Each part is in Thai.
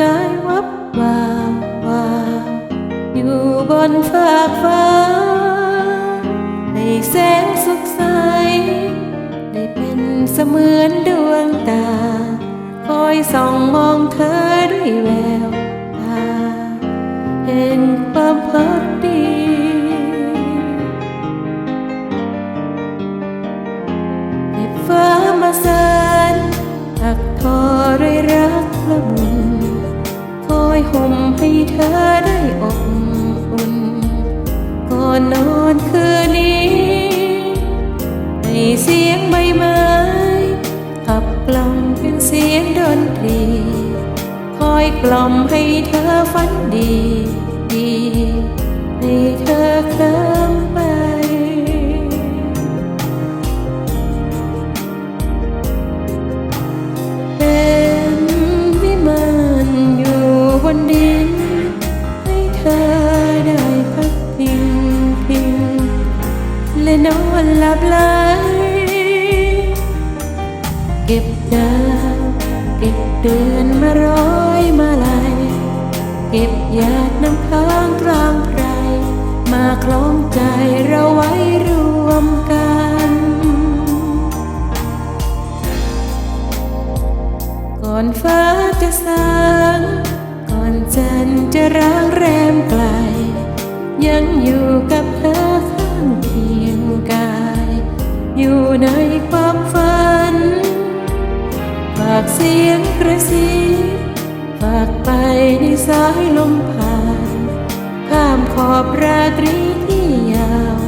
กายวับวาววาวอยู่บนฟากฟ้าให้แสงสุขใส ได้เป็นเสมือนดวงตา คอยส่องมองเธอด้วยแววตาแห่งความพักดีเก็บฟ้ามาสานถักทอด้วยรักละมุน ห่มให้เธอได้อบอุ่น ก่อนนอนคืนนี้ให้เสียงใบไม้ขับกล่อมเป็นเสียงดนตรี คอยกล่อมให้เธอฝันดี ลับไหลเก็บดาวเก็บเดือนมาร้อยมาลายเก็บหยาดน้ำค้างกลาง สีฝากไปในสายลมผ่าน ข้ามขอบราตรีที่ยาว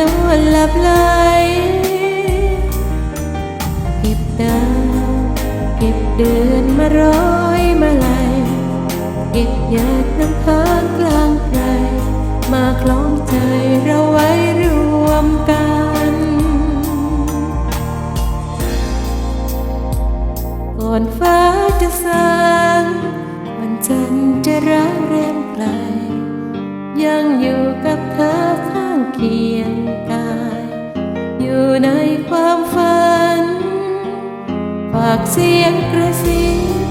นอนหลับไหลเก็บดาวเก็บเดือนมาร้อยมาลายเก็บหยาดน้ำค้างกลางไพรมาคล้องใจเราไว้รวมกันก่อนฟ้าจะสาากเสียงกระซิบ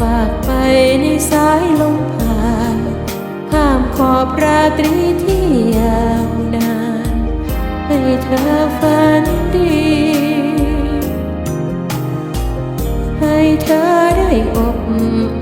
ฝากไปในสายลมผ่านข้ามขอบราตรีที่ยาวนานให้เธอฝันดี ให้เธอได้อบ